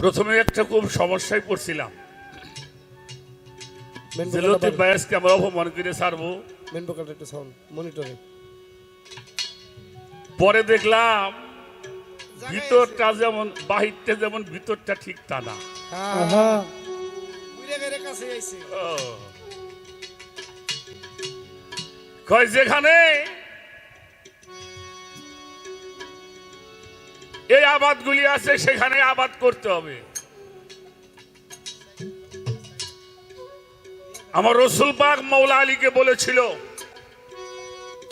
প্রথমে একটা খুব সমস্যায় পড়ছিলাম। লতিফ ভাইয়াসকে আমরা অপমান করে ছাড়বো। মেন ভোকালটা একটু সাউন্ড মনিটরে। পরে দেখলাম ভিতরটা যেমন বাহিরটা যেমন ভিতরটা ঠিক তা না। যেখানে এই আবাদগুলি আছে, সেখানে আবাদ করতে হবে। আমার রসুল পাক মৌলা আলীকে বলেছিল,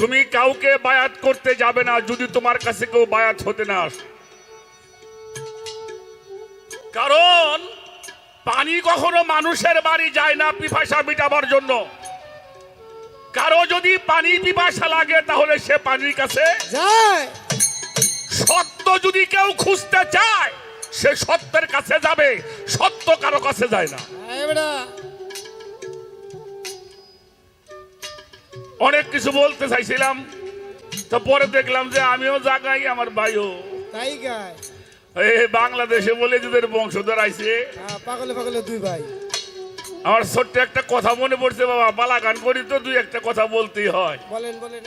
তুমি কাউকে বায়াত করতে যাবে না যদি তোমার কাছে কেউ বায়াত হতে না কারণ, পানি কখনো মানুষের বাড়ি যায় না পিপাসা মিটাবার জন্য। কারও যদি পানি পিপাসা লাগে, তাহলে সে পানির কাছে যায়। সত্য যদি কেউ খুঁজতে চায় সে সত্যের কাছে যাবে সত্য কারও কাছে যায় না। অনেক কিছু বলতে চাইছিলাম তো পরে দেখলাম যে আমিও জাগাই আমার ভাইও। তাই গায়। এ বাংলাদেশে বলে যাদের বংশধর আইছে। হ্যাঁ পাগলে পাগলে দুই ভাই। আমার ছোট্ট একটা কথা মনে পড়ছে বাবা বালাগান করি তো দুই একটা কথা বলতেই হয়। বলেন বলেন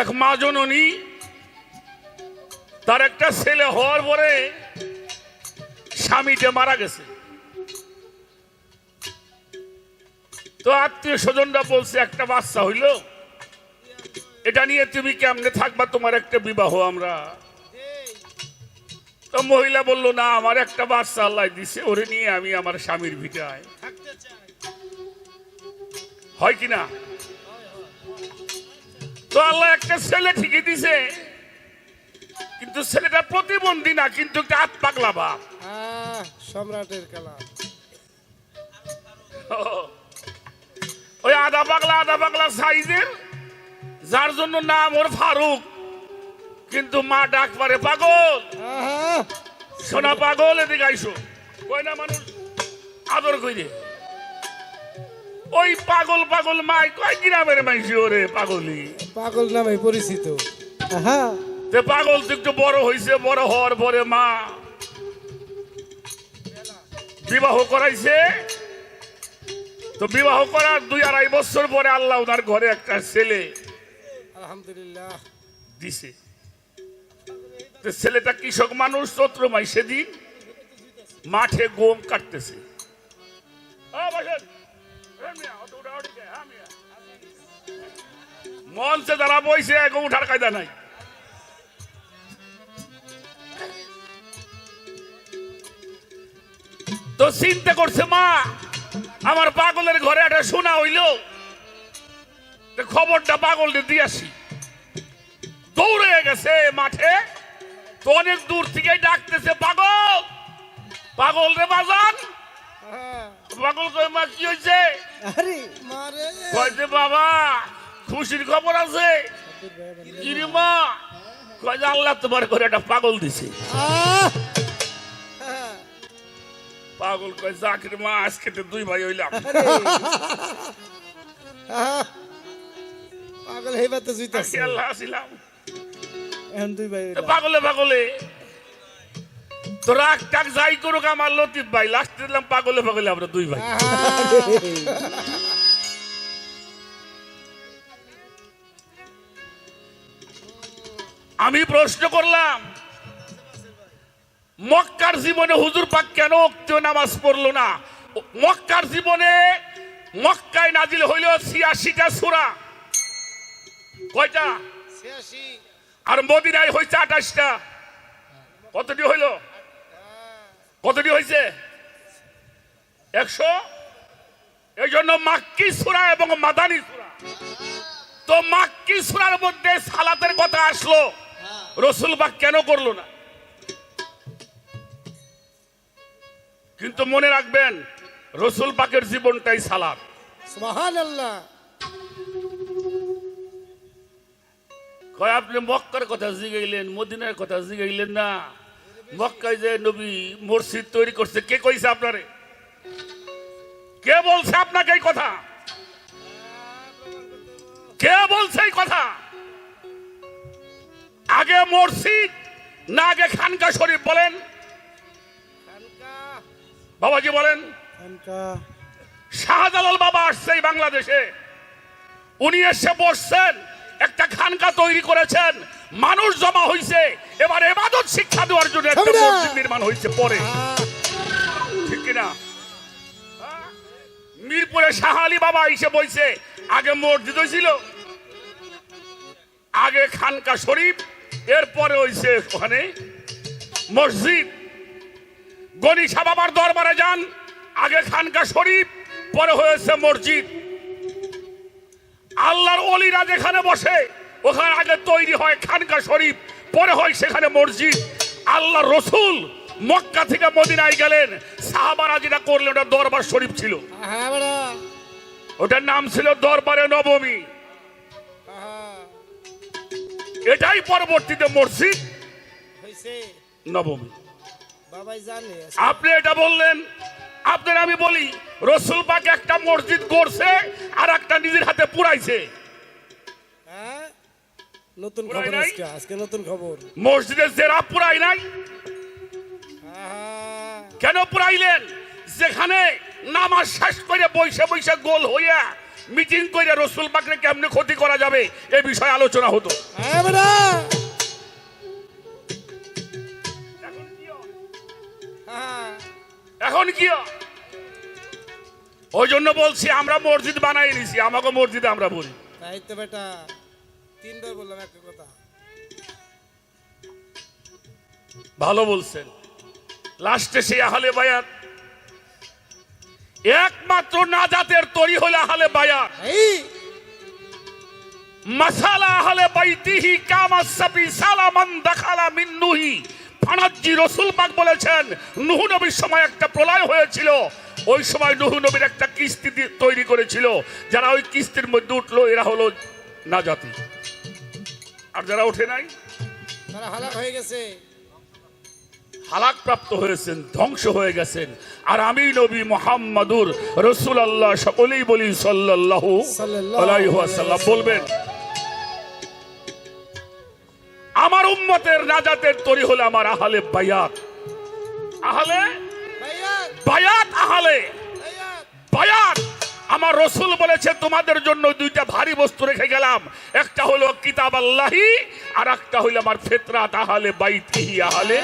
এক মা জননী তার একটা ছেলে হওয়ার পরে স্বামীটা মারা গেছে। তো আত্মীয় স্বজনরা বলছে একটা বাচ্চা হইল। এটা নিয়ে তুমি কেমনে থাকবা? তোমার একটা বিবাহ আমরা। তো মহিলা বলল না আমার একটা বাচ্চা আল্লাহ দিছে ওরে নিয়ে আমি আমার স্বামীর ভিটায়। হয় কি না? তো আল্লাহ একটা ছেলে ঠিকই দিছে। কিন্তু ছেলেটা প্রতিবন্ধী না কিন্তু একটা হাত পাগলা বাপ। সম্রাটের কালা ওই আধা পাগলা আধা পাগলা সাইজের যার জন্য নাম ওর ফারুক। কিন্তু মা ডাক পারে পাগল! সোনা পাগল এদিকে আইসো। কই না মানুষ আদর কইরে। ওই পাগল পাগল মাই কয় গ্রামের মাইসি ওরে পাগলি? পাগল নামে পরিচিত। তে পাগল তো একটু বড় হয়েছে বড় হওয়ার পরে মা বিবাহ করাইছে। তো বিবাহ করার দুই আড়াই বছর পরে আল্লাহ ওনার ঘরে একটা ছেলে আলহামদুলিল্লাহ। দিছে। তো ছেলেটা কৃষক মানুষ চৈত্র মাই সেদিন মাঠে গম কাটতেছে। আ, বসেন। মঞ্চে যারা বইছে গো উঠার কায়দা নাই। তো চিন্তা করছে মা আমার পাগলের ঘরে একটা শোনা হইল। খবরটা পাগলকে দিয়ে আসি। দৌড়ে গেছে মাঠে তো অনেক দূর থেকে ডাকতেছে পাগল পাগল রে বাজান। পাগল কই মা কি হয়েছে বাবা খুশির খবর আছে? রে কয় আল্লাহ তোমার করে একটা পাগল দিছে। পাগল কয় জাকির মা আজকে তো দুই ভাই হইলাম। পাগল হেবা তো জুইতাছে আল্লাহ আসিলাম। এখন দুই ভাই পাগলে পাগলে। তো রাগ টাক যাই করুক আমার লতিফ ভাই লাস্ট দিলাম পাগলে পাগলে আমরা দুই ভাই। আমি প্রশ্ন করলাম মক্কার জীবনে হুজুর পাক কেন উক্তীয় নামাজ পড়ল না? মক্কার জীবনে মক্কায় নাজিল হইল ছিয়াশিটা সুরা। কয়টা? আর মদিনায় হয়েছে আঠাশটা। কতটি হইল? কতটি হয়েছে একশো? এই জন্য মাক্কি সুরা এবং মাদানি সুরা। তো মাক্কি সুরার মধ্যে সালাতের কথা আসলো। রসুল বাগ কেন করল না? কিন্তু মনে রাখবেন রসুল পাকের জীবনটাই আল্লাহ কয় আপনি মক্কার কথা জিগাইলেন মদিনার কথা জিগাইলেন না? মক্কায় যে নবী মসজিদ তৈরি করছে কে কইছে আপনারে? কে বলছে আপনাকে এই কথা? কে বলছে এই কথা? আগে মসজিদ না আগে খানকা শরীফ বলেন। বাবাজি বলেন। শাহজালাল বাবা আসছে এই বাংলাদেশে। উনি এসে বসছেন একটা খানকা তৈরি করেছেন মানুষ জমা হইছে। এবার এবাদত শিক্ষা দেওয়ার জন্য একটা মসজিদ নির্মাণ হয়েছে পরে। ঠিক কিনা? মিরপুরে শাহ আলী বাবা এসে বইছে আগে মসজিদ হয়েছিল আগে খানকা শরীফ এরপরে হইছে ওখানে মসজিদ। গণিসা বাবার দরবারে যান। আগে খানকা শরীফ পরে হয়েছে মসজিদ। আল্লাহর অলিরা যেখানে বসে ওখানে আগে তৈরি হয় খানকা শরীফ পরে হয় সেখানে মসজিদ। আল্লাহ রসুল মক্কা থেকে মদিনায় গেলেন। সাহাবারা যেটা করলেন ওটা দরবার শরীফ ছিল। হ্যাঁ ওটার নাম ছিল দরবারে নবমী। এটাই পরবর্তীতে মসজিদ নবমী। আপনি এটা বললেন। আপনার আমি বলি রসুল পাক একটা মসজিদ করছে আর একটা নিজের হাতে পুরাইছে হ্যাঁ? নতুন খবর আজকে আজকে নতুন খবর। মসজিদের জেরা পুরাই নাই? কেন পুরাইলেন যেখানে নামাজ শেষ করে বৈশে বৈশে গোল হইয়া মিটিং করে রসুল পাকরে কেমনে ক্ষতি করা যাবে এ বিষয়ে আলোচনা হতো। হ্যাঁ এখন কি ওই জন্য বলছি আমরা মসজিদ বানাই নিছি আমাকে মসজিদে আমরা বলি। তাই তো বেটা তিনবার বললাম একটা কথা। ভালো বলছেন। লাস্টে সেই আহলে বায়াত একমাত্র নাজাতের তরি হলে আহলে বায়া মাসালা আহলে বাইতিহি কামা সাবি সালামান দাখালা মিন নুহি। ফানাজ্জি রসুল পাক বলেছেন নুহ নবীর সময় একটা প্রলয় হয়েছিল। ওই সময় নুহ নবীর একটা কিস্তি তৈরি করেছিল। যারা ওই কিস্তির মধ্যে উঠল এরা হলো না নাজাতি। আর যারা ওঠে নাই? তারা হালাক হয়ে গেছে। হালাক প্রাপ্ত হয়েছেন ধ্বংস হয়ে গেছেন। আর আমি নবী মোহাম্মদুর রসুল আল্লাহ সকলেই বলি সাল্লাল্লাহু সাল্লাল্লাহু আলাইহি ওয়াসাল্লাম। বলবেন আমার উম্মতের নাজাতের তরি হলে আমার আহলে বায়াত। আহলে? বায়াত। আহলে? বায়াত। আমার রসুল বলেছে তোমাদের জন্য দুইটা ভারী বস্তু রেখে গেলাম। একটা হলো কিতাব আল্লাহি আর একটা হলো আমার ফেতরা আহলে বাইতিহি আহলে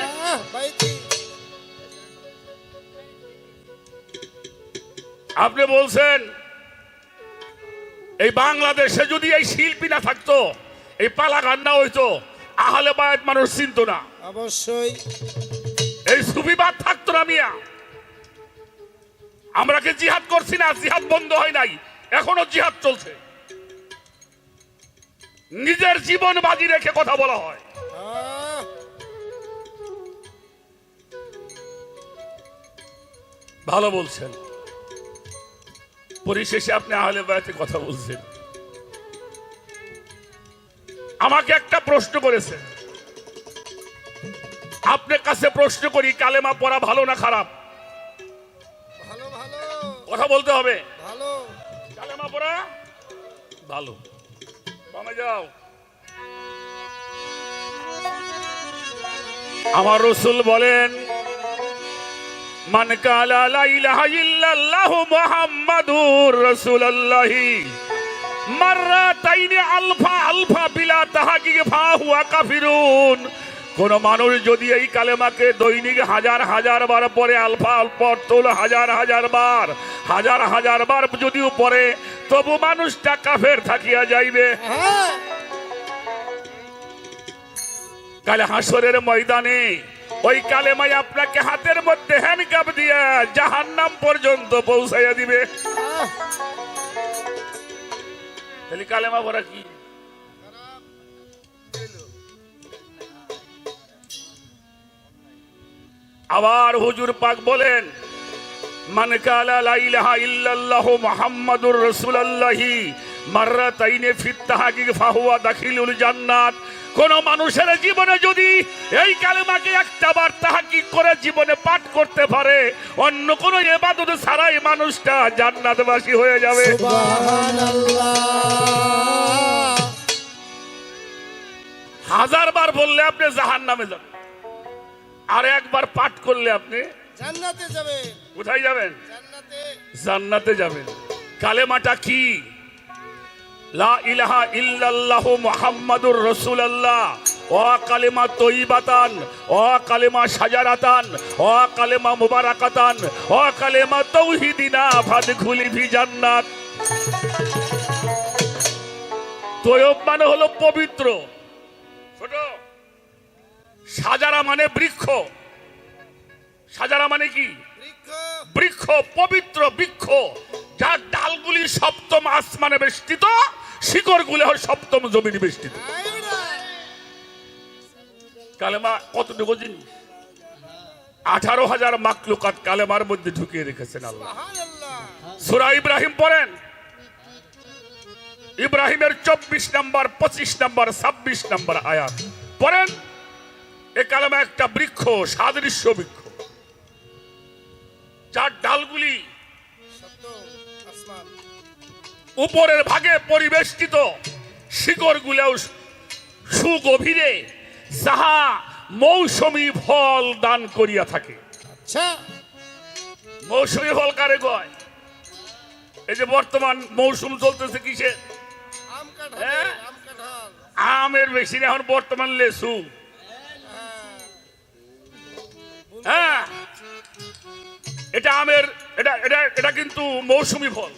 আপনি বলছেন এই বাংলাদেশে যদি এই শিল্পী না থাকতো এই পালা গান না হইতো আহলে বায়াত মানুষ চিনত না। অবশ্যই। এই সুবিবাদ থাকতো না মিয়া। আমরা কি জিহাদ করছি না জিহাদ বন্ধ হয় নাই। এখনও জিহাদ চলছে। নিজের জীবন বাজি রেখে কথা বলা হয়। ভালো বলছেন। পরিশেষে আপনি আহলে বায়াতে কথা বলছেন। আমাকে একটা প্রশ্ন করেছেন। আপনার কাছে প্রশ্ন করি, কালেমা পড়া ভালো না খারাপ? কথা বলতে হবে। ভালো। কালেমা পড়া? ভালো। বামে যাও। আমার রসুল বলেন মান কালা লা ইলাহা ইল্লাল্লাহু মুহাম্মাদুর রাসূলুল্লাহি মাররাতাইনি আলফা আলফা বিলা তাহাকিক ফাহুয়া কাফিরুন। কোন মানুষ যদি এই কালেমাকে দৈনিক হাজার হাজার বার পরে আলফা আলফা হলো হাজার হাজার বার, হাজার হাজার বার যদিও পরে তবু মানুষটা কাফের থাকিয়া যাইবে। কালে হাসরের ময়দানে ওই কালেমাই আপনাকে হাতের মধ্যে হ্যান্ডকাপ দিয়া জাহান্নাম পর্যন্ত পৌঁছাইয়া দিবে। কালেমা পড়া কি? আবার হুজুর পাক বলেন মান কালা লা ইলাহা ইল্লাল্লাহ মুহাম্মাদুর রাসূলুল্লাহি মাররাতাইনে ফিত তাহকিক ফাহুয়া দাখিলুল জান্নাত। কোন মানুষের জীবনে যদি এই কালেমাকে একটা বার তাহাকিক করে জীবনে পাঠ করতে পারে অন্য কোন ইবাদত ছাড়াই মানুষটা জান্নাতবাসী হয়ে যাবে। হাজার বার বললে আপনি জাহান নামে যাবেন। আর একবার পাঠ করলে আপনি জান্নাতে যাবে কোথায় যাবেন? জান্নাতে। জান্নাতে যাবেন। কালেমাটা কি? লা ইলাহা ইল্লাল্লাহ মুহাম্মাদুর রাসূলুল্লাহ। ও কালেমা তৈবাতান ও কালেমা সাজারাতান ও কালেমা মুবারাকাতান ও কালেমা তৌহিদিনা ফাদখুলি ফি জান্নাত। তৈব মানে হলো পবিত্র। ছোট। সাজারা মানে বৃক্ষ। সাজারা মানে কি? বৃক্ষ, পবিত্র বৃক্ষ, যার ডালগুলি সপ্তম আসমানে বেষ্টিত, শিকড়গুলি হয় সপ্তম জমিনে বেষ্টিত। কালেমা কতটুকু জিনিস? আঠারো হাজার মাকলুকাত কালেমার মধ্যে ঢুকিয়ে রেখেছেন আল্লাহ। সুরা ইব্রাহিম পড়েন? ইব্রাহিমের চব্বিশ নম্বর, পঁচিশ নম্বর, ছাব্বিশ নম্বর আয়াত। পড়েন? এ কালেমা একটা বৃক্ষ সাদৃশ্য বৃক্ষ। যার ডালগুলি উপরের ভাগে পরিবেষ্টিত শিকড় শিকড়গুলোও সুগভীরে যাহা মৌসুমী ফল দান করিয়া থাকে। আচ্ছা। মৌসুমী ফল কারে কয়? এই যে বর্তমান মৌসুম চলতেছে কিসে আম কাঁঠাল হ্যাঁ? আমের বেশি এখন বর্তমান লেসু। হ্যাঁ। এটা আমের এটা এটা এটা কিন্তু মৌসুমী ফল।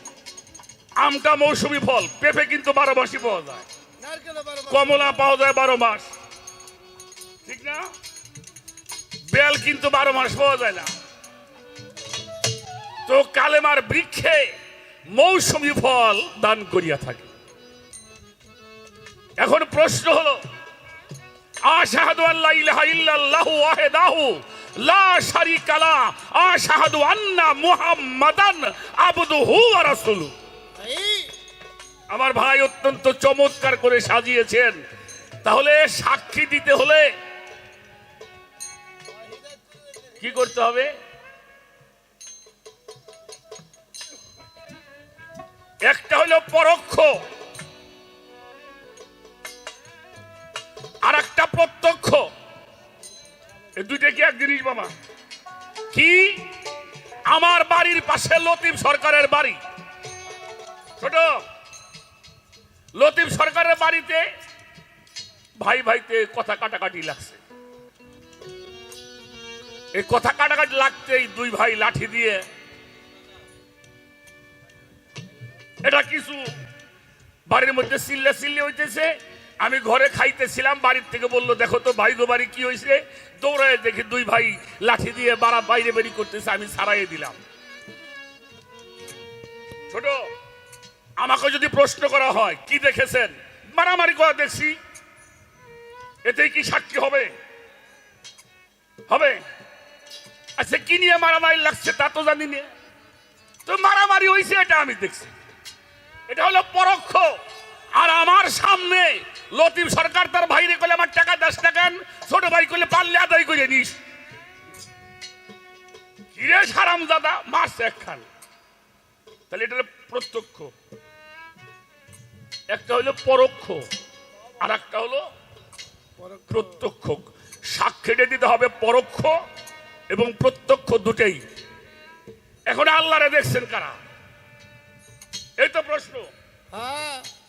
আমটা মৌসুমী ফল পেঁপে কিন্তু বারো মাসই পাওয়া যায়। কমলা পাওয়া যায় বারো মাস। ঠিক না? বেল কিন্তু বারো মাস পাওয়া যায় না। তো কালেমার বৃক্ষে মৌসুমী ফল দান করিয়া থাকে। এখন প্রশ্ন হলো আশাহাদু আল্লাহ ইলাহা ইল্লাল্লাহু ওয়াহিদাহু লা মুহাম্মাদান আমার ভাই অত্যন্ত চমৎকার করে সাজিয়েছেন। তাহলে সাক্ষী দিতে হলে কি করতে হবে? একটা হলো পরোক্ষ। কি এক জিনিস বাবা? কি? আমার বাড়ির পাশে লতিফ সরকারের বাড়ি। ছোট, লতিফ সরকারের বাড়িতে ভাই ভাইতে কথা কাটাকাটি লাগছে। এই কথা কাটাকাটি লাগতেই দুই ভাই লাঠি দিয়ে এটা কিছু বাড়ির মধ্যে চিল্লে চিল্লে হইতেছে। আমি ঘরে খাইতেছিলাম, বাড়ির থেকে বলল, দেখো তো ভাই গো, বাড়ি কি হয়েছে দৌড়ায় দেখি দুই ভাই লাঠি দিয়ে বাড়া বাইরে বেরি করতেছে, আমি সারাইয়ে দিলাম। ছোট, আমাকে যদি প্রশ্ন করা হয়, কি দেখেছেন? মারামারি করা দেখছি। এতেই কি সাক্ষী হবে? হবে? আচ্ছা কি নিয়ে মারামারি লাগছে তা তো জানি না। তো মারামারি হয়েছে এটা আমি দেখছি। এটা হলো পরোক্ষ। আর আমার সামনে লতিফ সরকার তার ভাইরে করলে আমার টাকা দশ টাকান ছোট ভাই করলে পারলে আদায় করে নিস। কিরে সারাম দাদা, মারছে একখান। তাহলে এটা প্রত্যক্ষ। একটা হলো পরোক্ষ, আর একটা হলো। প্রত্যক্ষ। সাক্ষীটা দিতে হবে পরোক্ষ এবং প্রত্যক্ষ দুটেই। এখন আল্লাহরে দেখছেন কারা? এই তো প্রশ্ন। হ্যাঁ।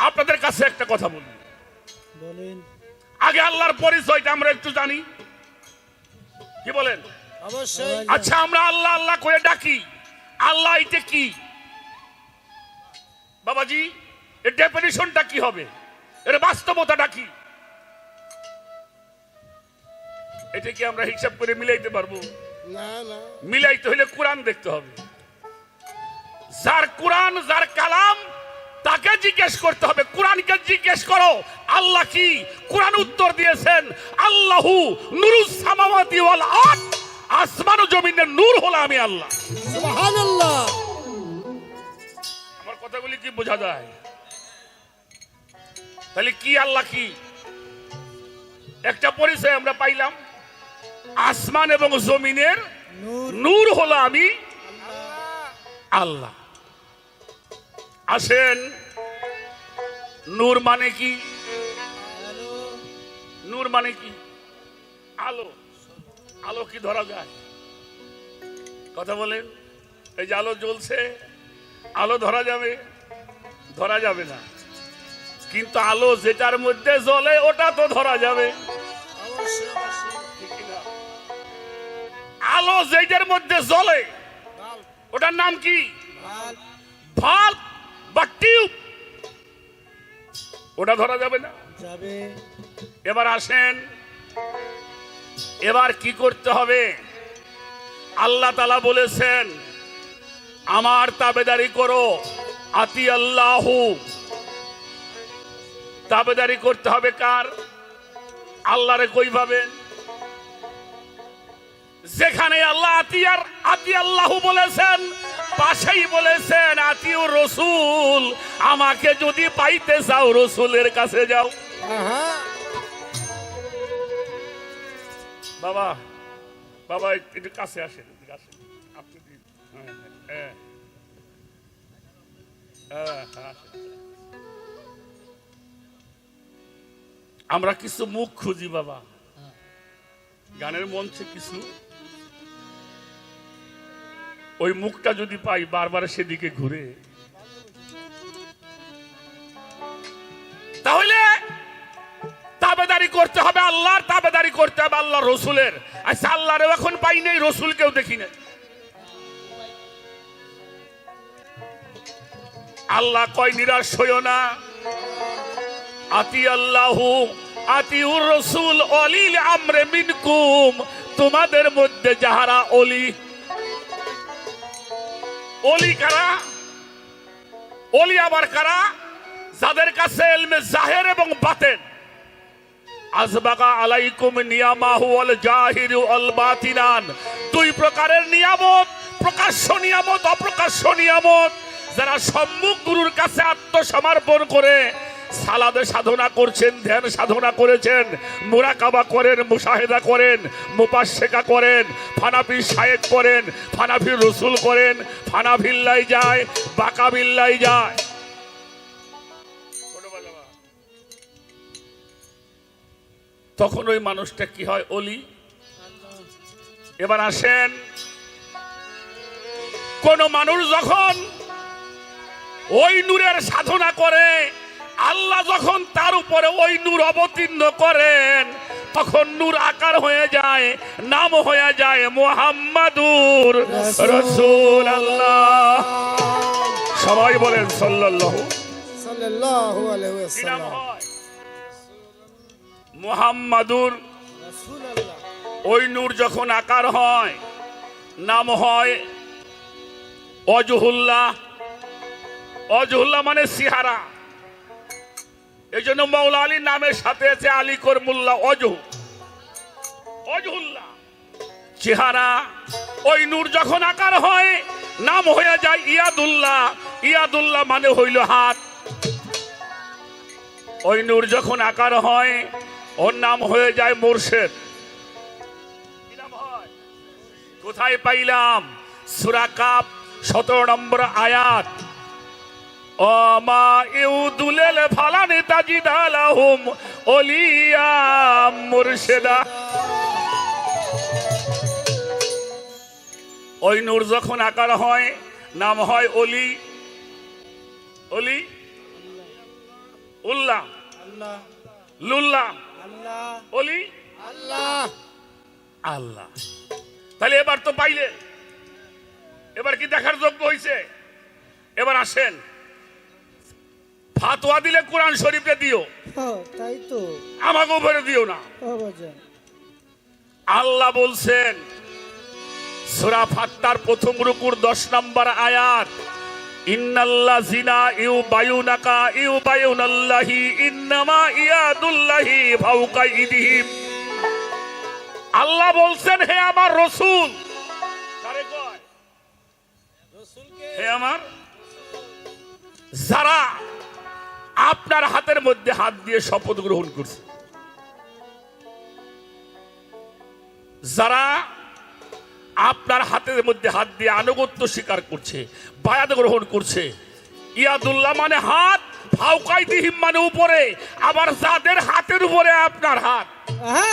আপনাদের কাছে একটা কথা বলি। বলেন। আগে আল্লাহর পরিচয়টা আমরা একটু জানি। কি বলেন? অবশ্যই। আচ্ছা আমরা আল্লাহ আল্লাহ করে ডাকি। আল্লাহ এটা কি? বাবাজি এর ডেফিনিশনটা কি হবে? এর বাস্তবতাটা কি? এটা কি আমরা হিসাব করে মিলাইতে পারব? না না। মিলাইতে হলে কোরআন দেখতে হবে। যার কোরআন যার কালাম তাকে জিজ্ঞেস করতে হবে কোরআনকে জিজ্ঞেস করো আল্লাহ কি কোরআন উত্তর দিয়েছেন? আল্লাহু নুরুস সামাওয়াতি ওয়াল আসমান ও জমিনের নূর হলো আমি আল্লাহ। সুবহানাল্লাহ। আমার কথাগুলি কি বোঝা যায়? তাহলে কি আল্লাহ কি? একটা পরিচয় আমরা পাইলাম আসমান এবং জমিনের নূর। নূর হলো আমি আল্লাহ। আসেন। নূর মানে কি? নূর মানে কি? আলো। আলো কি ধরা যায়? কথা বলেন। এই যে আলো জ্বলছে, আলো ধরা যাবে? ধরা যাবে না। কিন্তু আলো যেটার মধ্যে জ্বলে, ওটা তো ধরা যাবে? আলো যেটার মধ্যে জ্বলে, ওটার নাম কি? ভালো বা টিউব ওটা ধরা যাবে না। যাবে। এবার আসেন। এবার কি করতে হবে? আল্লাহ তালা বলেছেন আমার তাবেদারি করো আতি আল্লাহ। তাবেদারি করতে হবে কার? আল্লাহরে কই পাবেন যেখানে আল্লাহ আতিয়ার আতি আল্লাহ বলেছেন পাশেই বলেছেন আতিউ রসুল আমাকে যদি পাইতে চাও রসুলের কাছে যাও। বাবা বাবা একটু- কাছে আসেন আসেন। আপনি হ্যাঁ, হ্যাঁ, হ্যাঁ, হ্যাঁ, আসেন। আমরা কিছু মুখ খুঁজি বাবা। গানের মঞ্চে কিছু ওই মুখটা যদি পাই বারবার সেদিকে ঘুরে। তাহলে তাবেদারি করতে হবে আল্লাহর, তাবেদারি করতে হবে আল্লাহ রসুলের। আচ্ছা আল্লাহর এখন পাই নেই, রসুলকেও দেখি না আল্লাহ কয়, নিরাশ হইও না। আতি আল্লাহু আতিউর রসুল অলিল আমরে মিনকুম। তোমাদের মধ্যে যাহারা অলি অলি কারা? অলি আবার কারা? যাদের কাছে এলমে জাহের এবং বাতেন। আজবাগা আলাইকুম নিয়ামাহু আল জাহির আল বাতিনান দুই প্রকারের নিয়ামত, প্রকাশ্য নিয়ামত, অপ্রকাশ্য নিয়ামত। যারা সম্মুখ গুরুর কাছে আত্মসমর্পণ করে সালাদে সাধনা করছেন, ধ্যান সাধনা করেছেন, মুরাকাবা করেন, মুশাহেদা করেন মুপাশেকা করেন, ফানাফি শায়েক করেন, ফানাফি রসুল করেন ফানাফিল্লাই যায় বাকাবিল্লাই যায়। তখন ওই মানুষটা কি হয়, অলি? এবার আসেন। কোন মানুষ যখন ওই নূরের সাধনা করে আল্লাহ যখন তার উপরে ওই নূর অবতীর্ণ করেন তখন নূর আকার হয়ে যায় নাম হয়ে যায় মোহাম্মদুর রসুল আল্লাহ সবাই বলেন সাল্লাল্লাহু। সাল্লাল্লাহু আলাইহি ওয়াসাল্লাম। হয়? মোহাম্মদুর ওই নূর যখন আকার হয় নাম হয় অজহুল্লাহ। অজহুল্লাহ মানে সিহারা। এই জন্য মৌলা আলীর নামের সাথে আছে আলী করমুল্লাহ অজহু। অজহুল্লাহ। চেহারা, ওই নূর যখন আকার হয়, নাম হয়ে যায় ইয়াদুল্লাহ। ইয়াদুল্লাহ মানে হইল হাত। ওই নূর যখন আকার হয়, ওর নাম হয়ে যায় মোর্শেদ? কোথায় পাইলাম? সুরাকাপ সতেরো নম্বর আয়াত। অমা ইউদুলেল ফালানি তাজিদালাহুম ওলিয়া মুর্শেদা। ওই নূর যখন আকার হয়, নাম হয় অলি। অলি? উল্লাহ লুল্লাহ অলি? আল্লাহ। আল্লাহ তাহলে এবার তো পাইলে। এবার কি দেখার যোগ্য হয়েছে এবার আসেন। ফাতোয়া দিলে কোরআন শরীফে দিও। তাই তো। আমাকে উপরে দিও না। আল্লাহ বলছেন সুরা ফাত্তার প্রথম রুকুর দশ নম্বর আয়াত ইন্নাল্লাহ জিনা ইউ বায়ুনাকা ইউ বায়ুনাল্লাহি ইন্নামা ইয়াদুল্লাহি ফাউকা ইদিহিম। আল্লাহ বলছেন হে আমার রসুল। হে আমার? যারা আপনার হাতের মধ্যে হাত দিয়ে শপথ গ্রহণ করছে। যারা আপনার হাতের মধ্যে হাত দিয়ে আনুগত্য স্বীকার করছে বায়াত গ্রহণ করছে ইয়াদুল্লাহ মানে হাত ফাউকাই দিহিম মানে উপরে আবার যাদের হাতের উপরে আপনার হাত। আহা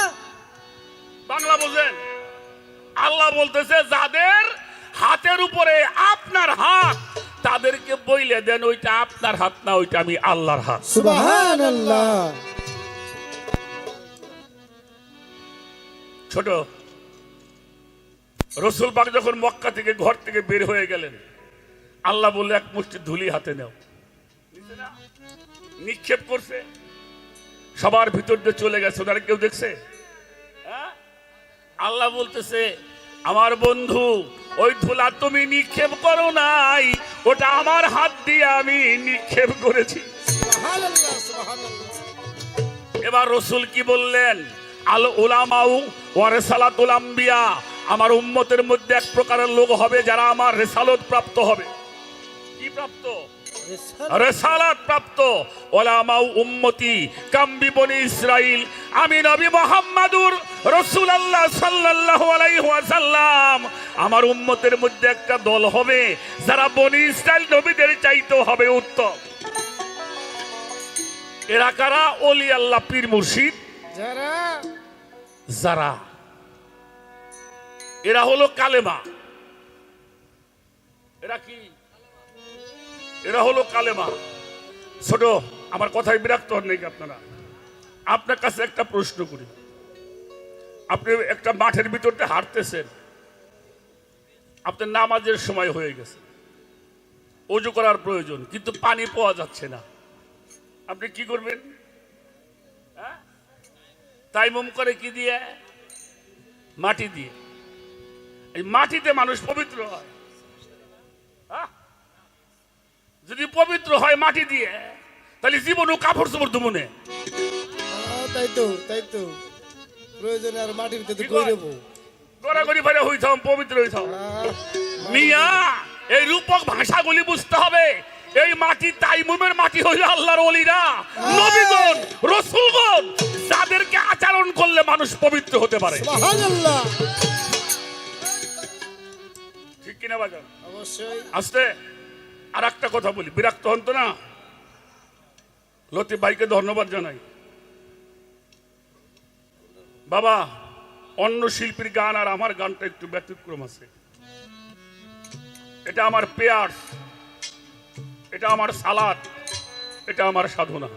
বাংলা বোঝেন? আল্লাহ বলতেছে যাদের হাতের উপরে আপনার হাত। তাদেরকে বইলে দেন ওইটা আপনার হাত না ওইটা আমি আল্লাহর হাত। ছোট রসুল পাক যখন মক্কা থেকে ঘর থেকে বের হয়ে গেলেন আল্লাহ বললে এক মুষ্টি ধুলি হাতে নাও? নিক্ষেপ করছে? সবার ভিতর দিয়ে চলে গেছে ওনারা কেউ দেখছে? হ্যাঁ? আল্লাহ বলতেছে আমার বন্ধু ওই ধুলা তুমি নিক্ষেপ করো নাই ওটা আমার হাত দিয়ে আমি নিক্ষেপ করেছি। এবার রসুল কি বললেন? আল ওলামাউ ওয়ারেসালাতুল আম্বিয়া আমার উম্মতের মধ্যে এক প্রকারের লোক হবে যারা আমার রেসালত প্রাপ্ত হবে। কি প্রাপ্ত? রেসালাত প্রাপ্ত ওলামাউ উম্মতি কাম্বি বনি ইসরাইল আমি নবী মোহাম্মদুর রসুল আল্লাহ সাল্লাল্লাহু আলাইহি ওয়াসাল্লাম। আমার উম্মতের মধ্যে একটা দল হবে যারা বনি ইসরাইল নবীদের চাইতেও হবে উত্তম। এরা কারা? অলি আল্লাহ পীর মুর্শিদ। যারা? যারা? এরা হলো কালেমা। এরা কি? এরা হলো কালেমা। ছোট, আমার কথায় বিরক্ত হন নাকি আপনারা? আপনার কাছে একটা প্রশ্ন করি। আপনি একটা মাঠের ভিতরতে হাঁটতেছেন। আপনার নামাজের সময় হয়ে গেছে। অজু করার প্রয়োজন, কিন্তু পানি পাওয়া যাচ্ছে না। আপনি কি করবেন? হ্যাঁ? তাইমুম করে কি দিয়ে? মাটি দিয়ে। এই মাটিতে মানুষ পবিত্র হয়। আহ? যদি পবিত্র হয় মাটি দিয়ে তাহলে জীবনও কাপড় চোপড় দুমনে তাই তো তাই তো। প্রয়োজনে আর মাটির ভিতরে কই? দেবো। গড়াগড়ি ফেলে হইতাম পবিত্র হইতাম মিয়া এই রূপক ভাষাগুলি বুঝতে হবে। এই মাটি তাইমুমের মাটি হইল আল্লাহর অলিরা। নবীগণ রসুলগণ যাদেরকে আচরণ করলে মানুষ পবিত্র হতে পারে। ঠিক কিনা বাজান? অবশ্যই। আসতে। আর একটা কথা বলি, বিরক্ত হন তো না। লতি ভাইকে ধন্যবাদ জানাই। বাবা, অন্য শিল্পীর গান আর আমার গানটা একটু ব্যতিক্রম আছে। এটা আমার পেয়ার্স, এটা আমার সালাদ, এটা আমার সাধনা।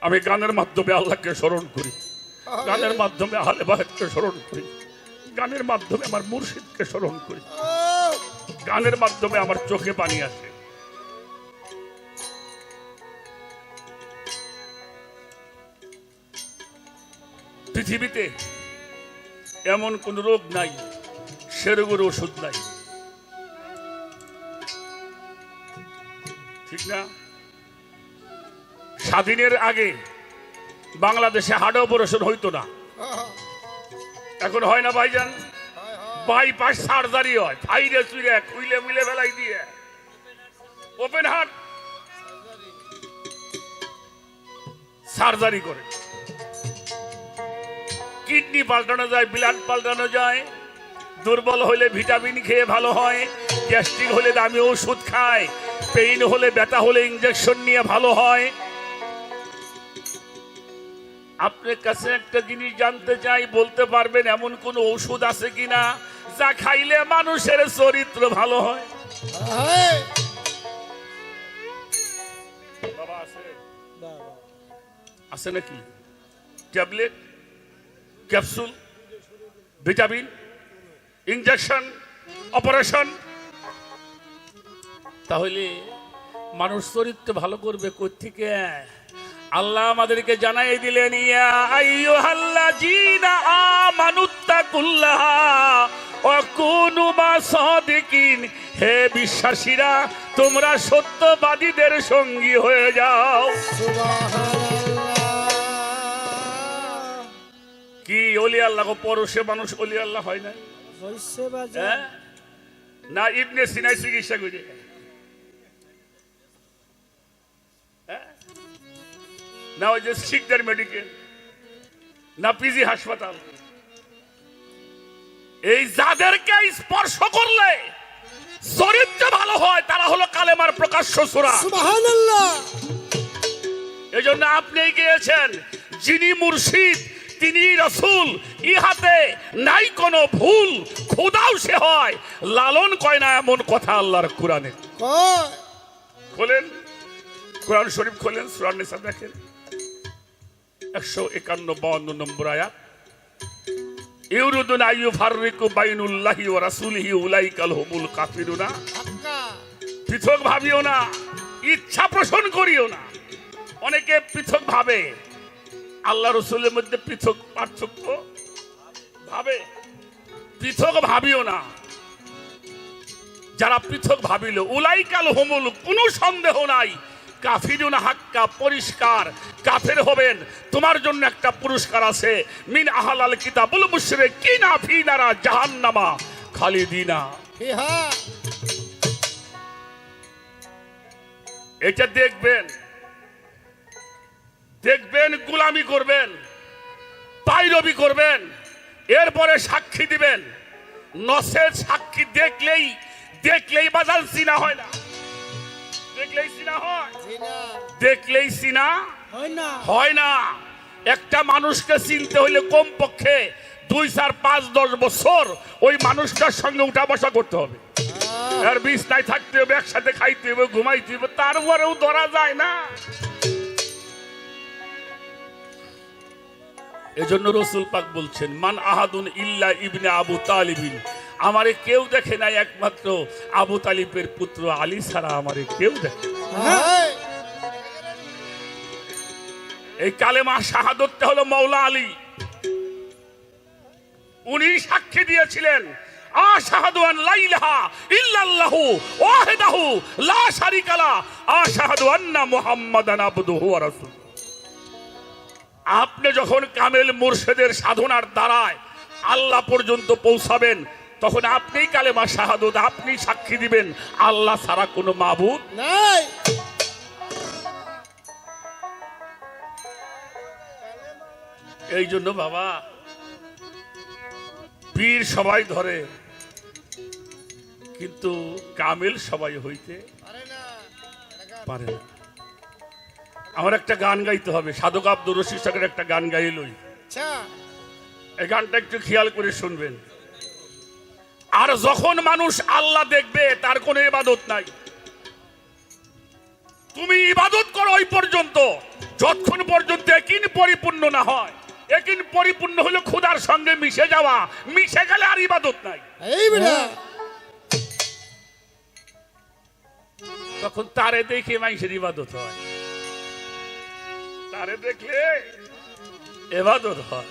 আমি গানের মাধ্যমে আল্লাহকে স্মরণ করি। গানের মাধ্যমে আহলে বাহেদকে স্মরণ করি। গানের মাধ্যমে আমার মুর্শিদকে স্মরণ করি। গানের মাধ্যমে আমার চোখে পানি আসে। পৃথিবীতে এমন কোন রোগ নাই, সে রোগের ওষুধ নাই। ঠিক না? স্বাধীনের আগে বাংলাদেশে হার্ট অপারেশন হইতো না। এখন হয় না ভাইজান। বাইপাস সার্জারি হয়। ফাইরে চুইরে খুইলে মিলে ফেলাই দিয়ে। ওপেন হার্ট সার্জারি করে। কিডনি পাল্টানো যায় ব্লাড পাল্টানো যায়। দুর্বল হলে ভিটামিন খেয়ে ভালো হয়। গ্যাস্ট্রিক হলে দামি ওষুধ খায়। পেইন হলে ব্যথা হলে ইঞ্জেকশন নিয়ে ভালো হয়। আপনার কাছে একটা জিনিস জানতে চাই, বলতে পারবেন এমন কোন ওষুধ আছে কিনা? যা খাইলে মানুষের চরিত্র ভালো হয়। আছে? নাকি? Tablet? Capsule? Vitamin? Injection operation? তাহলে মানুষ চরিত্র ভালো করবে কোথেকে আল্লাহ আমাদেরকে জানাই দিলেন ইয়া আইয়ুহাল্লাযীনা আমানুত্তাকুল্লাহ। সাদিকিন হে বিশ্বাসীরা, তোমরা সত্যবাদীদের সঙ্গী হয়ে যাও কি অলি আল্লাহ পরশে মানুষ অলি আল্লাহ হয় না। হ্যাঁ? না, ইবনে সিনাই চিকিৎসা করে হ্যাঁ? না, ওই যে শিকদার মেডিকেল, না, পিজি হাসপাতাল এই যাদেরকে স্পর্শ করলে চরিত্র ভালো হয় তারা হলো কালেমার প্রকাশ্য সুরা। এই জন্য আপনি গিয়েছেন যিনি মুর্শিদ তিনি রসুল ইহাতে নাই কোনো ভুল খোদাও সে হয় লালন কয় না এমন কথা আল্লাহর কোরআনে। খোলেন কোরআন শরীফ খোলেন সুরান নিসা দেখেন। একশো একান্ন বাউন্ন নম্বর আয়াত। ইউরুদুন আইয়ু ফাররিকু বাইনুল্লাহি ওয়া রাসূলিহি উলাইকাল হুমুল কাফিরুনা। হাক্কা পৃথক ভাবিও না ইচ্ছা পোষণ করিও না। অনেকে পৃথক ভাবে আল্লাহ রসুলের মধ্যে পৃথক পার্থক্য ভাবে। পৃথক ভাবিও না যারা পৃথক ভাবিল উলাইকাল হোমুল কোনো সন্দেহ নাই। কাফিরুন হাক্কা পরিষ্কার কাফের হবেন। তোমার জন্য একটা পুরস্কার আছে। মিন আহালাল কিতাবুল মুশরে কিনা ফিনারা জাহান্নামা। খালিদিনা। ফিহা এটা দেখবেন। দেখবেন গুলামি করবেন পাইরবি করবেন এরপরে সাক্ষী দিবেন। নসের সাক্ষী দেখলেই দেখলেই বাজাল চিনা হয় না। দেখলেই চিনা হয়। দেখলেই চিনা হয় না। একটা মানুষকে চিনতে হইলে কমপক্ষে দুই চার পাঁচ দশ বছর ওই মানুষটার সঙ্গে উঠা বসা করতে হবে। আর বিছনায় থাকতে হবে একসাথে খাইতে হবে ঘুমাইতে হবে তারপরেও ধরা যায় না। এজন্য রসুল পাক বলছেন মান আহাদুন ইল্লা ইবনে আবু তালিবিন। আমারে কেউ দেখে নাই একমাত্র আবু তালিবের পুত্র আলী ছাড়া আমারে কেউ দেখে নাই। এই কালেমা শাহাদতটা হলো মৌলা আলী। উনি সাক্ষী দিয়েছিলেন, আশাহাদু আন লা ইল্লাল্লাহু লা মুহাম্মাদান আপনি যখন কামেল মুর্শেদের সাধনার দ্বারায় আল্লাহ পর্যন্ত পৌঁছাবেন, তখন আপনিই কালেমা শাহাদত আপনি সাক্ষী দিবেন, আল্লাহ ছাড়া কোনো মাবুদ নাই। এই জন্য বাবা পীর সবাই ধরে কিন্তু কামেল সবাই হইতে পারে না। আমার একটা গান গাইতে হবে সাধক আব্দুর রশিদ সাহেবের একটা গান গাইলই আচ্ছা। এই গানটা একটু খেয়াল করে শুনবেন। আর যখন মানুষ আল্লাহ দেখবে তার কোনো ইবাদত নাই। তুমি ইবাদত করো ওই পর্যন্ত যতক্ষণ পর্যন্ত একিন পরিপূর্ণ না হয়। একিন পরিপূর্ণ হলো খুদার সঙ্গে মিশে যাওয়া। মিশে গেলে আর ইবাদত নাই। এই বেটা। তখন তারে দেখে মানুষের ইবাদত হয়। তারে দেখলে এবাদত হয়।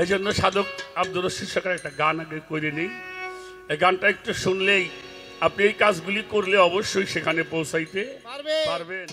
এই জন্য সাধক আব্দুর রশিদ সরকার একটা গান আগে করে নেই। এই গানটা একটু শুনলেই আপনি এই কাজগুলি করলে অবশ্যই সেখানে পৌঁছাইতে পারবে পারবেন।